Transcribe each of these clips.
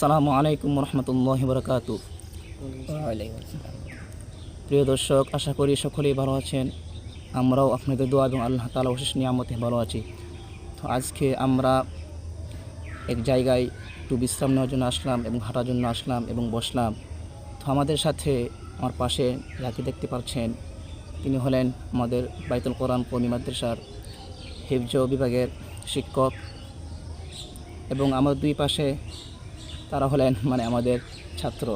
সালামু আলাইকুম রহমতুল্লাহ বরকাত প্রিয় দর্শক, আশা করি সকলেই ভালো আছেন। আমরাও আপনাদের দোয়া এবং আল্লাহ তালা অশেষ নিয়ামতে ভালো আছি। তো আজকে আমরা এক জায়গায় একটু বিশ্রাম নেওয়ার জন্য আসলাম এবং হাঁটার জন্য আসলাম এবং বসলাম। তো আমাদের সাথে আমার পাশে যাকে দেখতে পাচ্ছেন, তিনি হলেন আমাদের বাইতুল কোরআন কমি মাদ্রাসার হিফজ বিভাগের শিক্ষক এবং আমার দুই পাশে তারা হলেন মানে আমাদের ছাত্র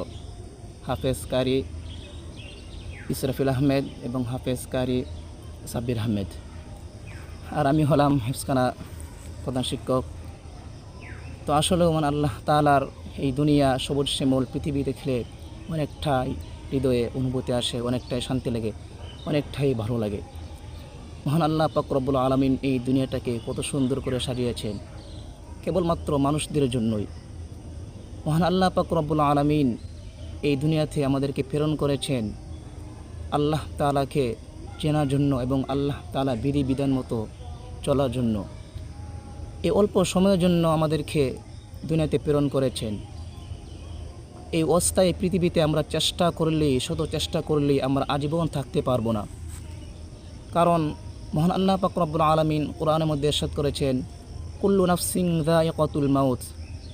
হাফেজ কারি ইসরাফিল আহমেদ এবং হাফেজ কারি সাব্বির আহমেদ। আর আমি হলাম হেফসখানা প্রধান শিক্ষক। তো আসলেও মানে আল্লাহ তালার এই দুনিয়া সবুজ শ্যামল পৃথিবী দেখলে অনেকটাই হৃদয়ে অনুভূতি আসে, অনেকটাই শান্তি লাগে, অনেকটাই ভালো লাগে। মহান আল্লাহ পাকরবুল আলমিন এই দুনিয়াটাকে কত সুন্দর করে সাজিয়েছেন। কেবলমাত্র মানুষদের জন্যই। মহান আল্লাহ পাক রব্বুল আলমিন এই দুনিয়াতে আমাদেরকে প্রেরণ করেছেন। আল্লাহ তালাকে চেনার জন্য এবং আল্লাহ তালা বিধি বিধান মতো চলার জন্য। এই অল্প সময়ের জন্য আমাদেরকে দুনিয়াতে প্রেরণ করেছেন। এই অস্থায়ী পৃথিবীতে আমরা চেষ্টা করলেই, শত চেষ্টা করলেই আমরা আজীবন থাকতে পারব না। কারণ মহান আল্লাহ পাক রব্বুল আলমিন কোরআনের মধ্যে এরশাদ করেছেন, কুল্লু নাফসিং কতুল মাউথ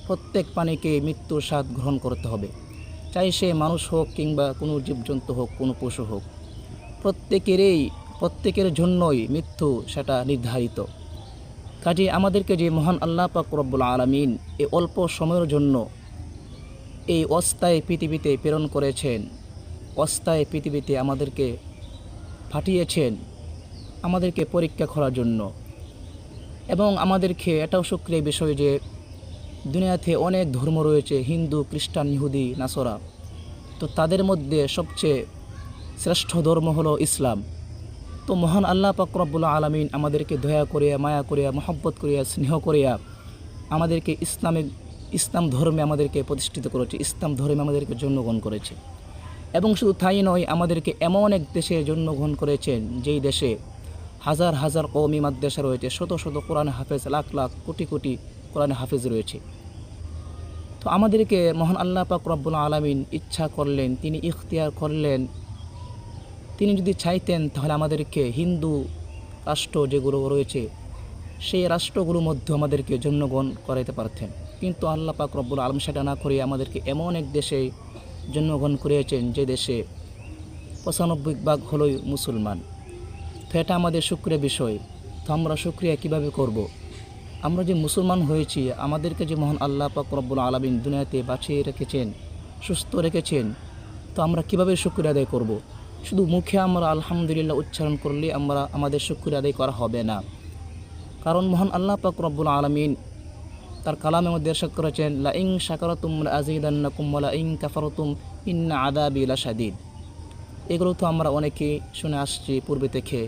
প্রত্যেক প্রাণীকে মৃত্যুর স্বাদ গ্রহণ করতে হবে। চাই সে মানুষ হোক কিংবা কোনো জীবজন্তু হোক, কোনো পশু হোক। প্রত্যেকেরই, প্রত্যেকের জন্যই মৃত্যু সেটা নির্ধারিত। কাজে আমাদেরকে যে মহান আল্লাহ পাক রব্বুল আলমিন এই অল্প সময়ের জন্য এই অস্থায়ী পৃথিবীতে প্রেরণ করেছেন, অস্থায়ী পৃথিবীতে আমাদেরকে ফাটিয়েছেন আমাদেরকে পরীক্ষা করার জন্য। এবং আমাদেরকে এটাও সক্রিয় বিষয় যে দুনিয়াতে অনেক ধর্ম রয়েছে, হিন্দু, খ্রিস্টান, ইহুদি, নাসরা। তো তাদের মধ্যে সবচেয়ে শ্রেষ্ঠ ধর্ম হলো ইসলাম। তো মহান আল্লাহ পাকরবুল্লা আলমিন আমাদেরকে দয়া করিয়া, মায়া করিয়া, মহব্বত করিয়া, স্নেহ করিয়া আমাদেরকে ইসলামিক ইসলাম ধর্মে আমাদেরকে প্রতিষ্ঠিত করেছে, ইসলাম ধর্মে আমাদেরকে জন্মগ্রহণ করেছে। এবং শুধু তাই নয়, আমাদেরকে এমন এক দেশে জন্মগ্রহণ করেছেন যেই দেশে হাজার হাজার কৌমি মাদ্রাসা রয়েছে, শত শত কোরআন হাফেজ, লাখ লাখ, কোটি কোটি কোরআন হাফেজ রয়েছে। তো আমাদেরকে মহান আল্লাহ পাক রব্বুল আলমিন ইচ্ছা করলেন, তিনি ইখতিয়ার করলেন। তিনি যদি চাইতেন তাহলে আমাদেরকে হিন্দু রাষ্ট্র যেগুলো রয়েছে, সেই রাষ্ট্রগুলোর মধ্যে আমাদেরকে জন্মগ্রহণ করাইতে পারতেন। কিন্তু আল্লাহ পাক রব্বুল আলম সেটা না করে আমাদেরকে এমন এক দেশে জন্মগ্রহণ করিয়েছেন যে দেশে পঁচানব্বই ভাগ হলোই মুসলমান। তো এটা আমাদের শুক্রিয়া বিষয়। তো আমরা শুক্রিয়া কীভাবে করব। আমরা যে মুসলমান হয়েছি, আমাদেরকে যে মহান আল্লাহ পাক রব্বুল আলমিন দুনিয়াতে বাঁচিয়ে রেখেছেন, সুস্থ রেখেছেন, তো আমরা কীভাবে শুক্রিয়া আদায় করব। শুধু মুখে আমরা আলহামদুলিল্লাহ উচ্চারণ করলে আমরা, আমাদের শুক্রিয়া আদায় করা হবে না কারণ মহান আল্লাহ পাক রব্বুল আলমিন তার কালামের মধ্যে এরশাদ করেছেন লা ইং শাকারতুম আজিদান্নাকুম লা ইং কাফারতুম ইন্না আদাবি লা শাদিদ এগুলো তো আমরা অনেকেই শুনে আসছি পূর্বে থেকে,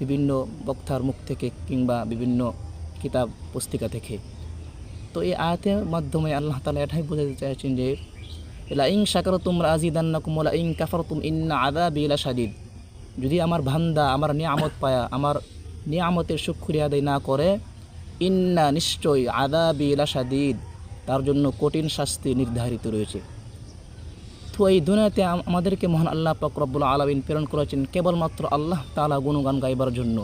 বিভিন্ন বক্তার মুখ থেকে কিংবা বিভিন্ন কিতাব, পুস্তিকা থেকে তো এই আয়াতের মাধ্যমে আল্লাহ তালা এটাই বোঝাতে চাইছেন যে লা ইং সাকার শাকারতুম আজিদান্নাকুম লা ইং কাফারতুম ইন্না আদাবি লা শাদিদ যদি আমার ভান্দা আমার নিয়ামত পায়া, আমার নিয়ামতের সুক্রিয়া আদায় না করে, ইন্না নিশ্চয় আদাবি লাসাদিদ তার জন্য কঠিন শাস্তি নির্ধারিত রয়েছে। তো এই দুনিয়াতে আমাদেরকে মহান আল্লাহ পাক রব্বুল আলমিন প্রেরণ করেছেন কেবলমাত্র আল্লাহ তালা গুণগান গাইবার জন্য।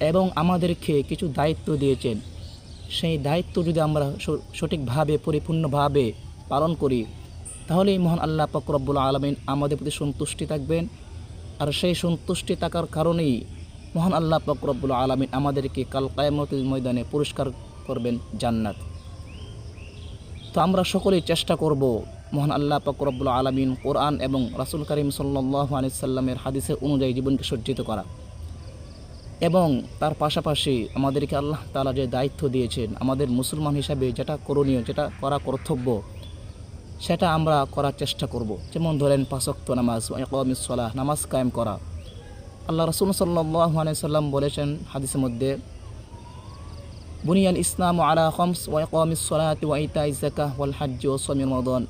এবং আমাদেরকে কিছু দায়িত্ব দিয়েছেন। সেই দায়িত্ব যদি আমরা সঠিকভাবে, পরিপূর্ণভাবে পালন করি তাহলে মহান আল্লাহ পাক রব্বুল আলমিন আমাদের প্রতি সন্তুষ্টি থাকবেন। আর সেই সন্তুষ্টি থাকার কারণেই মহান আল্লাহ পাক রব্বুল আলমিন আমাদেরকে কাল কায়ামতের ময়দানে পুরস্কার করবেন জান্নাত। তো আমরা সকলেই চেষ্টা করব মহান আল্লাহ পাক রব্বুল আলমিন কোরআন এবং রাসুল করিম সাল্লাহ আলিয়াল্লামের হাদিসের অনুযায়ী জীবনকে সজ্জিত করা। এবং তার পাশাপাশি আমাদেরকে আল্লাহ তালা যে দায়িত্ব দিয়েছেন, আমাদের মুসলমান হিসাবে যেটা করণীয়, যেটা করা কর্তব্য, সেটা আমরা করার চেষ্টা করব। যেমন ধরেন পাঁচক্ত নামাজ ইকমিসলাহ নামাজ কায়েম করা। আল্লাহ রসুল সাল্লাহ সাল্লাম বলেছেন হাদিসের মধ্যে, বুনিয়াল ইসলাম আলা খমস ওয়া ইকামিস সালাতি ওয়া ইতাইজ যাকাহ ওয়াল হজ্জ ওয়া সাওমি রমাদান।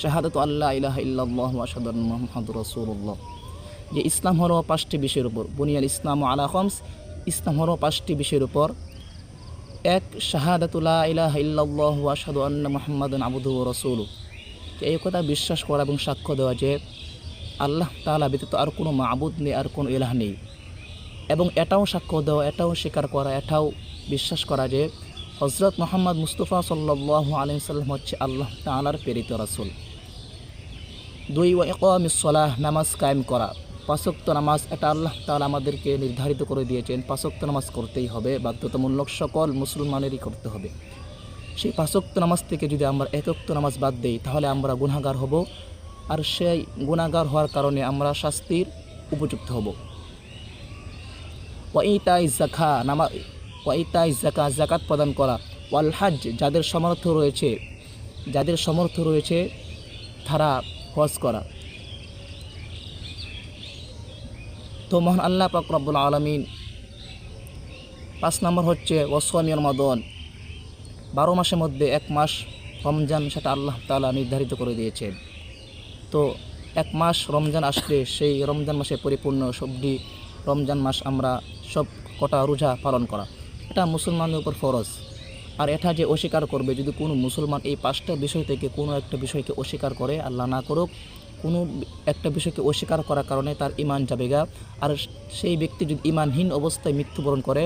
শাহাদাতু আল্লা ইলাহা ইল্লাল্লাহ ওয়া আশহাদু আন্না মুহাম্মাদুর রাসূলুল্লাহ। যে ইসলাম হলো পাঁচটি বিষয়ের উপর। বুনিয়াল ইসলাম আলা খমস, ইসলাম হলো পাঁচটি বিষয়ের উপর। এক শাহাদাতুল্লাহ ইলাহ ইল্লাল্লাহু আশহাদু আন্না মুহাম্মাদান আবদুহু ওয়া রাসূলুহু। এই কথা বিশ্বাস করা এবং সাক্ষ্য দেওয়া যে আল্লাহ তাআলা ব্যতীত আর কোনো মাবুদ নেই, আর কোনো ইলাহ নেই। এবং এটাও সাক্ষ্য দেওয়া, এটাও স্বীকার করা, এটাও বিশ্বাস করা যে হজরত মোহাম্মদ মুস্তফা সাল্লাহ আলিম সাল্লাম হচ্ছে আল্লাহ তালার প্রেরিত রাসুল। দুই ওয়ামিসলাহ নামাজ কায়েম করা। পাঁচক্ত নামাজ এটা আল্লাহ তাআলা আমাদেরকে নির্ধারিত করে দিয়েছেন। পাঁচক্ত নামাজ করতেই হবে, বাধ্যতামূলক সকল মুসলমানেরই করতে হবে। সেই পাঁচক্ত নামাজ থেকে যদি আমরা একক্ত নামাজ বাদ দিই, তাহলে আমরা গুণাগার হব আর সেই গুনাগার হওয়ার কারণে আমরা শাস্তির উপযুক্ত হব। ওয়াইতাই জাখা নামা ওয়াইতাই জাকা জাকাত প্রদান করা। ওয়াল হাজ যাদের সমর্থ রয়েছে, যাদের সমর্থ রয়েছে, তারা হজ করা। তো মহান আল্লাহ পাক আলমিন। পাঁচ নম্বর হচ্ছে ওসমিয়র মদন বারো মাসের মধ্যে এক মাস রমজান সেটা আল্লাহ তাআলা নির্ধারিত করে দিয়েছেন। তো এক মাস রমজান আসলে সেই রমজান মাসে পরিপূর্ণ সবজি রমজান মাস আমরা সব কটা রোজা পালন করা। এটা মুসলমানদের উপর ফরজ। আর এটা যে অস্বীকার করবে, যদি কোনো মুসলমান এই পাঁচটা বিষয় থেকে কোনো একটা বিষয়কে অস্বীকার করে, আল্লাহ না করুক কোনো একটা বিষয়কে অস্বীকার করার কারণে তার ইমান যাবে গা আর সেই ব্যক্তি যদি ইমানহীন অবস্থায় মৃত্যুবরণ করে,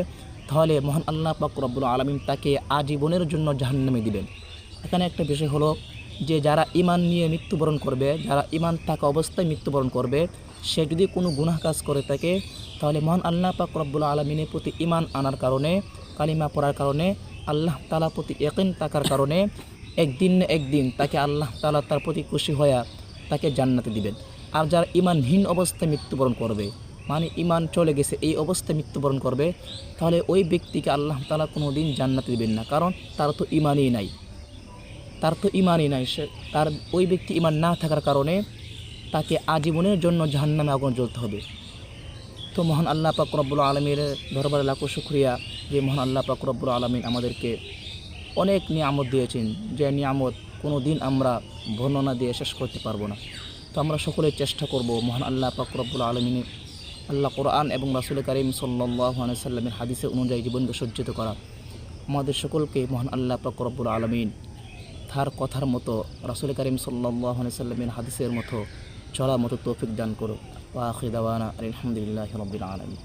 তাহলে মহান আল্লাহ পাক রব্বুল আলমিন তাকে আজীবনের জন্য জাহান্নামে দিবেন। এখানে একটা বিষয় হলো যে যারা ইমান নিয়ে মৃত্যুবরণ করবে, যারা ইমান থাকা অবস্থায় মৃত্যুবরণ করবে, সে যদি কোনো গুনাহ কাজ করে থাকে, তাহলে মহান আল্লাহ পাক রব্বুল আলমিনের প্রতি ইমান আনার কারণে, কালিমা পড়ার কারণে, আল্লাহ তালা প্রতি একিন থাকার কারণে, একদিন না একদিন তাকে আল্লাহ তালা তার প্রতি খুশি হয়ে তাকে জান্নাতে দিবেন। আর যারা ইমানহীন অবস্থায় মৃত্যুবরণ করবে মানে ইমান চলে গেছে, এই অবস্থায় মৃত্যুবরণ করবে, তাহলে ওই ব্যক্তিকে আল্লাহ তালা কোনো দিন জান্নাতে দিবেন না। কারণ তার তো ইমানই নাই। তার তো ইমানই নাই। সে তার ওই ব্যক্তি ইমান না থাকার কারণে তাকে আজীবনের জন্য জাহান্নামে আগুন জ্বলতে হবে। তো মহান আল্লাহ পাক রব্বুল আলমীর দরবারে লাখো শুক্রিয়া যে মহান আল্লাহ পাক রব্বুল আলমিন আমাদেরকে অনেক নিয়ামত দিয়েছেন। যে নিয়ামত কোনো দিন আমরা বর্ণনা দিয়ে শেষ করতে পারব না। তো আমরা সকলে চেষ্টা করব, মহান আল্লাহ পাক রব্বুল আলমিনের আল্লাহ কোরআন এবং রাসুল করিম সাল্লাহ সাল্লামের হাদিসের অনুযায়ী জীবনকে সজ্জিত করা। আমাদের সকলকে মহান আল্লাহ পাক রব্বুল আলমিন তার কথার মতো, রাসুল করিম সাল্লাহ সাল্লামের হাদিসের মতো চলার মতো তৌফিক দান করো ওয়া আলহামদুলিল্লাহ রবিল আলমী